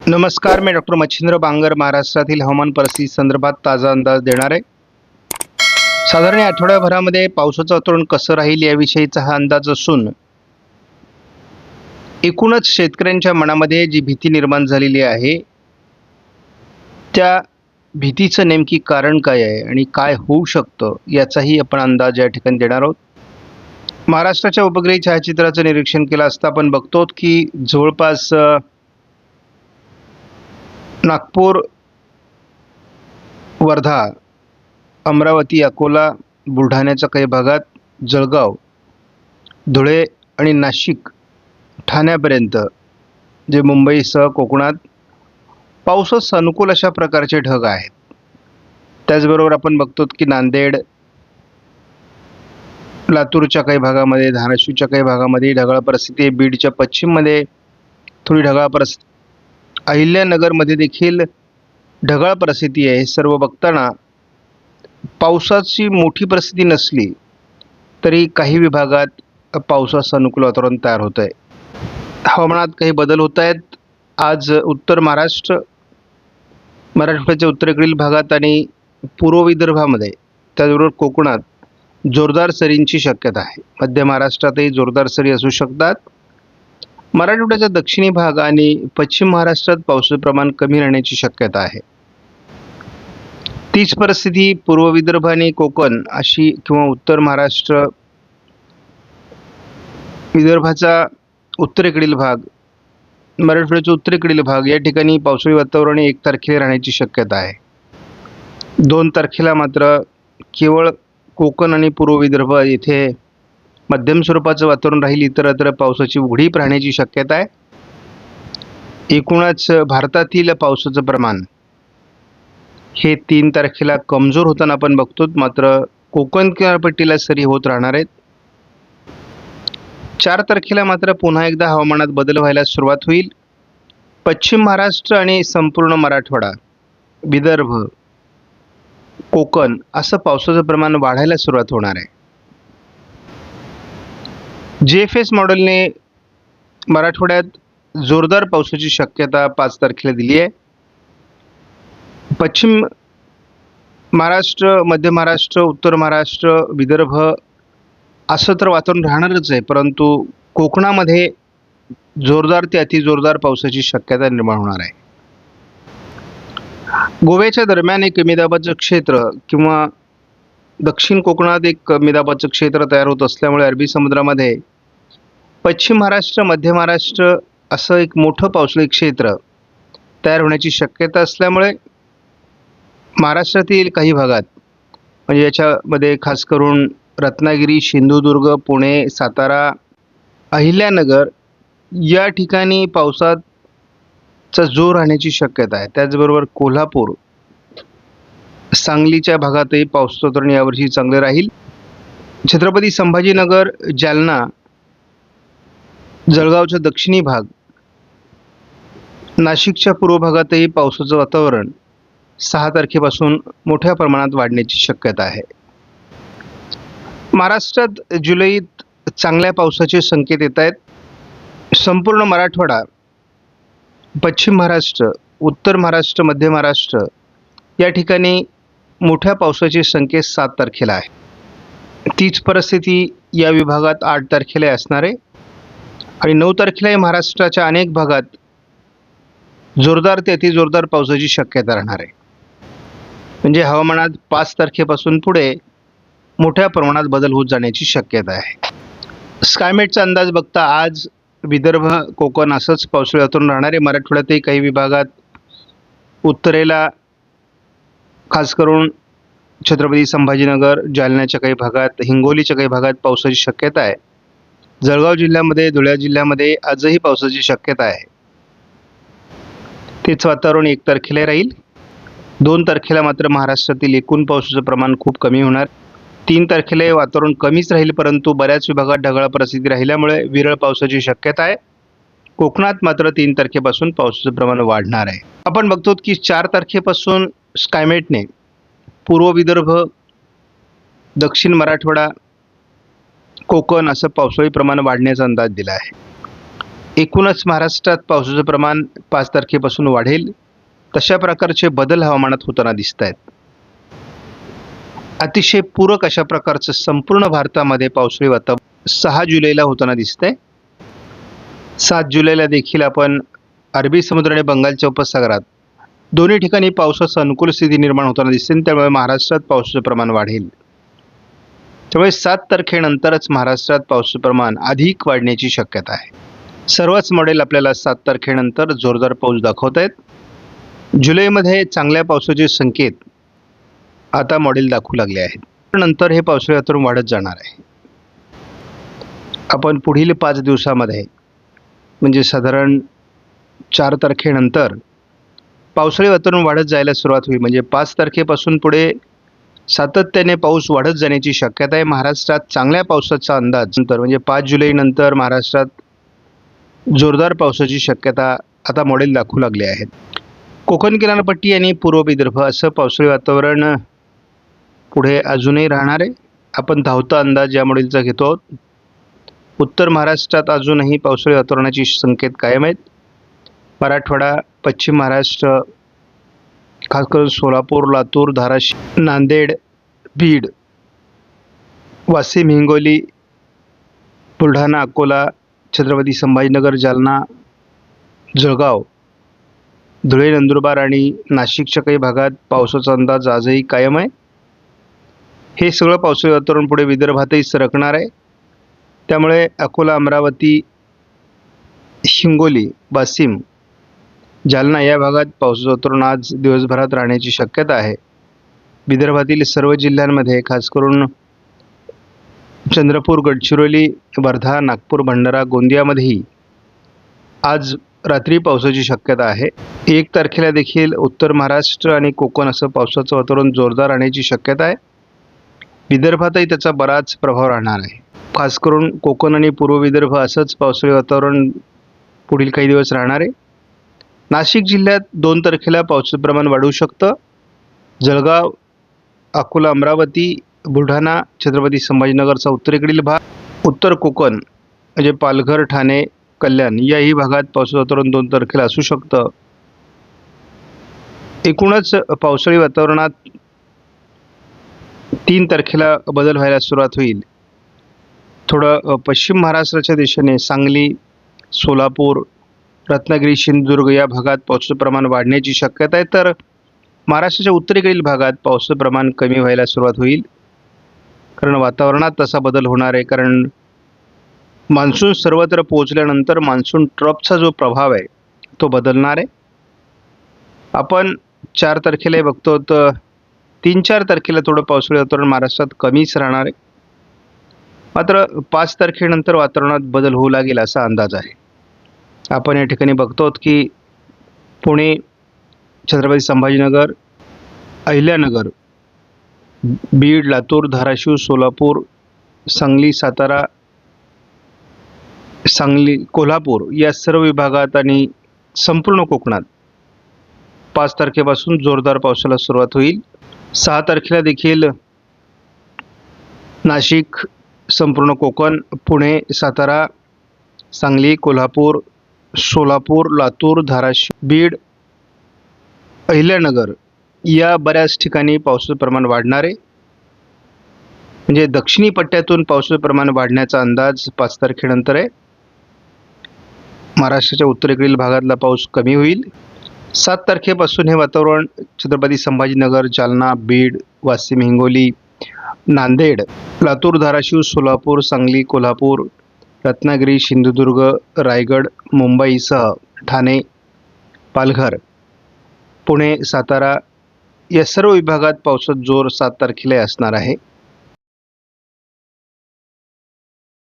नमस्कार मी डॉक्टर मच्छिंद्र बांगर महाराष्ट्रातील हवामान परिस्थिती संदर्भात ताजा अंदाज देणार. आहे साधारण आठवड्याभरामध्ये पावसाचं वातावरण कसं राहील याविषयीचा हा अंदाज असून एकूणच शेतकऱ्यांच्या मनामध्ये जी भीती निर्माण झालेली आहे त्या भीतीचं नेमकी कारण काय आहे आणि काय होऊ शकतं याचाही आपण अंदाज या ठिकाणी देणार आहोत. महाराष्ट्राच्या उपग्रही छायाचित्राचं निरीक्षण केलं असता आपण बघतो की जवळपास नागपूर वर्धा अमरावती अकोला बुलढाण्याच्या काही भागात जळगाव धुळे आणि नाशिक ठाण्यापर्यंत जे मुंबईसह कोकणात पावसास अनुकूल अशा प्रकारचे ढग आहेत. त्याचबरोबर आपण बघतो की नांदेड लातूरच्या काही भागामध्ये धाराशिवच्या काही भागामध्ये ढगाळ परिस्थिती बीडच्या पश्चिममध्ये थोडी ढगाळ परिस्थिती अहिल्यानगरमध्ये देखील ढगाळ परिस्थिती आहे. सर्व बघताना पावसाची मोठी परिस्थिती नसली तरी काही विभागात पावसाचं अनुकूल वातावरण तयार होतं आहे हवामानात काही बदल होत आहेत आज उत्तर महाराष्ट्र मराठवाड्याच्या उत्तरेकडील भागात आणि पूर्व विदर्भामध्ये त्याचबरोबर कोकणात जोरदार सरींची शक्यता आहे. मध्य महाराष्ट्रातही जोरदार सरी असू शकतात. मराठवाड्याच्या दक्षिणी भाग आणि पश्चिम महाराष्ट्रात पावसाचं प्रमाण कमी राहण्याची शक्यता आहे. तीच परिस्थिती पूर्व विदर्भ आणि कोकण अशी किंवा उत्तर महाराष्ट्र विदर्भाचा उत्तरेकडील भाग मराठवाड्याचा उत्तरेकडील भाग या ठिकाणी पावसाळी वातावरण एक तारखेला राहण्याची शक्यता आहे. दोन तारखेला मात्र केवळ कोकण आणि पूर्व विदर्भ येथे मध्यम स्वरूपाचं वातावरण राहील इतरत्र पावसाची उघडीप राहण्याची शक्यता आहे. एकूणच भारतातील पावसाचं प्रमाण हे तीन तारखेला कमजोर होताना आपण बघतो मात्र कोकण किनारपट्टीला सरी होत राहणार आहेत. चार तारखेला मात्र पुन्हा एकदा हवामानात बदल व्हायला सुरुवात होईल. पश्चिम महाराष्ट्र आणि संपूर्ण मराठवाडा विदर्भ कोकण असं पावसाचं प्रमाण वाढायला सुरुवात होणार आहे. जे एफ एस मॉडेलने मराठवाड्यात जोरदार पावसाची शक्यता पाच तारखेला दिली आहे. पश्चिम महाराष्ट्र मध्य महाराष्ट्र उत्तर महाराष्ट्र विदर्भ असं तर वातावरण राहणारच आहे परंतु कोकणामध्ये जोरदार ते अतिजोरदार पावसाची शक्यता निर्माण होणार आहे. गोव्याच्या दरम्यान एक कमी दाबाचं क्षेत्र किंवा दक्षिण कोकणात एक कमी दाबाचं क्षेत्र तयार होत असल्यामुळे अरबी समुद्रामध्ये पश्चिम महाराष्ट्र मध्य महाराष्ट्र असं एक मोठं पावसाळी क्षेत्र तयार होण्याची शक्यता असल्यामुळे महाराष्ट्रातील काही भागात म्हणजे याच्यामध्ये खास करून रत्नागिरी सिंधुदुर्ग पुणे सातारा अहिल्यानगर या ठिकाणी पावसाचा जोर राहण्याची शक्यता आहे. त्याचबरोबर कोल्हापूर सांगलीच्या भागातही पावसाचं यावर्षी चांगलं राहील. छत्रपती संभाजीनगर जालना जळगावचा दक्षिणी भाग. नाशिकच्या पूर्व भागातही पावसाचं वातावरण सहा तारखेपासून मोठ्या प्रमाणात वाढण्याची शक्यता आहे. महाराष्ट्रात जुलैत चांगल्या पावसाचे संकेत येत आहेत. संपूर्ण मराठवाडा पश्चिम महाराष्ट्र उत्तर महाराष्ट्र मध्य महाराष्ट्र या ठिकाणी मोठ्या पावसाचे संकेत सात तारखेला आहे. तीच परिस्थिती या विभागात आठ तारखेला असणार आहे. आणि नऊ तारखेलाही महाराष्ट्राच्या अनेक भागात जोरदार ते अतिजोरदार पावसाची शक्यता राहणार आहे. म्हणजे हवामानात पाच तारखेपासून पुढे मोठ्या प्रमाणात बदल होत जाण्याची शक्यता आहे. स्कायमेटचा अंदाज बघता आज विदर्भ कोकण असंच पावसाळ्यातून राहणार. आहे मराठवाड्यातही काही विभागात उत्तरेला खास करून छत्रपती संभाजीनगर जालन्याच्या काही भागात हिंगोलीच्या काही भागात पावसाची शक्यता आहे. जळगाव जिल्ह्यामध्ये धुळ्या जिल्ह्यामध्ये आजही पावसाची शक्यता आहे. तेच वातावरण एक तारखेला राहील. दोन तारखेला मात्र महाराष्ट्रातील एकूण पावसाचं प्रमाण खूप कमी होणार. तीन तारखेला हे वातावरण कमीच राहील परंतु बऱ्याच विभागात ढगाळ परिस्थिती राहिल्यामुळे विरळ पावसाची शक्यता आहे. कोकणात मात्र तीन तारखेपासून पावसाचं प्रमाण वाढणार आहे. आपण बघतो की चार तारखेपासून स्कायमेटने पूर्व विदर्भ दक्षिण मराठवाडा कोकण असं पावसाळी प्रमाण वाढण्याचा अंदाज दिला आहे. एकूणच महाराष्ट्रात पावसाचं प्रमाण पाच तारखेपासून वाढेल. तशा प्रकारचे बदल हवामानात होताना दिसत आहेत. अतिशय पूरक अशा प्रकारचं संपूर्ण भारतामध्ये पावसाळी वातावरण सहा जुलैला होताना दिसतंय सात जुलैला देखील आपण अरबी समुद्र आणि बंगालच्या उपसागरात दोन्ही ठिकाणी पावसाचं अनुकूल स्थिती निर्माण होताना दिसते त्यामुळे महाराष्ट्रात पावसाचं प्रमाण वाढेल. त्यामुळे सात तारखेनंतरच महाराष्ट्रात पावसाचे प्रमाण अधिक वाढण्याची शक्यता आहे. सर्वच मॉडेल आपल्याला सात तारखेनंतर जोरदार पाऊस दाखवत आहेत. जुलैमध्ये चांगल्या पावसाचे संकेत आता मॉडेल दाखवू लागले आहेत. नंतर हे पावसाळी वातावरण वाढत जाणार आहे. आपण पुढील पाच दिवसामध्ये म्हणजे साधारण चार तारखेनंतर पावसाळी वातावरण वाढत जायला सुरुवात होईल. म्हणजे पाच तारखेपासून पुढे सातत्याने पाऊस वाढत जाण्याची शक्यता आहे. महाराष्ट्रात चांगल्या पावसाचा अंदाज नंतर म्हणजे पाच जुलैनंतर महाराष्ट्रात जोरदार पावसाची शक्यता आता मॉडेल दाखवू लागले आहेत. कोकण किनारपट्टी आणि पूर्व विदर्भ असं पावसाळी वातावरण पुढे अजूनही राहणार आहे. आपण धावता अंदाज या मॉडेलचा घेतो आहोत. उत्तर महाराष्ट्रात अजूनही पावसाळी वातावरणाची संकेत कायम आहेत. मराठवाडा पश्चिम महाराष्ट्र खास करून सोलापूर लातूर धाराशिव नांदेड बीड वाशिम हिंगोली बुलढाणा अकोला छत्रपती संभाजीनगर जालना जळगाव धुळे नंदुरबार आणि नाशिकच्या काही भागात पावसाचा अंदाज आजही कायम आहे. हे सगळं पावसाळी वातावरण पुढे विदर्भातही सरकणार आहे. त्यामुळे अकोला अमरावती हिंगोली वाशिम जालना या भागात पावसाचं वातावरण आज दिवसभरात राहण्याची शक्यता आहे. विदर्भातील सर्व जिल्ह्यांमध्ये खास करून चंद्रपूर गडचिरोली वर्धा नागपूर भंडारा गोंदियामध्येही आज रात्री पावसाची शक्यता आहे. एक तारखेला देखील उत्तर महाराष्ट्र आणि कोकण असं पावसाचं वातावरण जोरदार राहण्याची शक्यता आहे. विदर्भातही त्याचा बराच प्रभाव राहणार आहे. खास करून कोकण आणि पूर्व विदर्भ असंच पावसाळी वातावरण पुढील काही दिवस राहणार आहे. नाशिक जिल्ह्यात दोन तारखेला पावसाचं प्रमाण वाढू शकतं. जळगाव अकोला अमरावती बुलढाणा छत्रपती संभाजीनगरचा उत्तरेकडील भाग उत्तर कोकण म्हणजे पालघर ठाणे कल्याण याही भागात पावसाचं वातावरण दोन तारखेला असू शकतं. एकूणच पावसाळी वातावरणात तीन तारखेला बदल व्हायला सुरुवात होईल. थोडं पश्चिम महाराष्ट्राच्या दिशेने सांगली सोलापूर रत्नागिरी सिंधुदुर्ग या भागात पावसाचं प्रमाण वाढण्याची शक्यता आहे. तर महाराष्ट्राच्या उत्तरेकडील भागात पावसाचं प्रमाण कमी व्हायला सुरुवात होईल. कारण वातावरणात तसा बदल होणार आहे. कारण मान्सून सर्वत्र पोहोचल्यानंतर मान्सून ट्रपचा जो प्रभाव आहे तो बदलणार आहे. आपण चार तारखेला बघतो तर तीन चार तारखेला थोडं पावसाळी वातावरण महाराष्ट्रात कमीच राहणार आहे. मात्र पाच तारखेनंतर वातावरणात बदल होऊ लागेल असा अंदाज आहे. आपण या ठिकाणी बघतो आहोत की पुणे छत्रपती संभाजीनगर अहिल्यानगर बीड लातूर धाराशिव सोलापूर सांगली सातारा सांगली कोल्हापूर या सर्व विभागात आणि संपूर्ण कोकणात पाच तारखेपासून जोरदार पावसाला सुरुवात होईल. सहा तारखेला देखील नाशिक संपूर्ण कोकण पुणे सातारा सांगली कोल्हापूर सोलापूर लातूर धाराशिव बीड अहिल्यानगर या बऱ्याच ठिकाणी पावसाचं प्रमाण वाढणार. आहे म्हणजे दक्षिणी पट्ट्यातून पावसाचं प्रमाण वाढण्याचा अंदाज पाच तारखेनंतर आहे. महाराष्ट्राच्या उत्तरेकडील भागातला पाऊस कमी होईल. सात तारखेपासून हे वातावरण छत्रपती संभाजीनगर जालना बीड वाशिम हिंगोली नांदेड लातूर धाराशिव सोलापूर सांगली कोल्हापूर रत्नागिरी सिंधुदुर्ग रायगड मुंबईसह ठाणे पालघर पुणे सातारा या सर्व विभागात पावसाचा जोर सात तारखेला असणार आहे.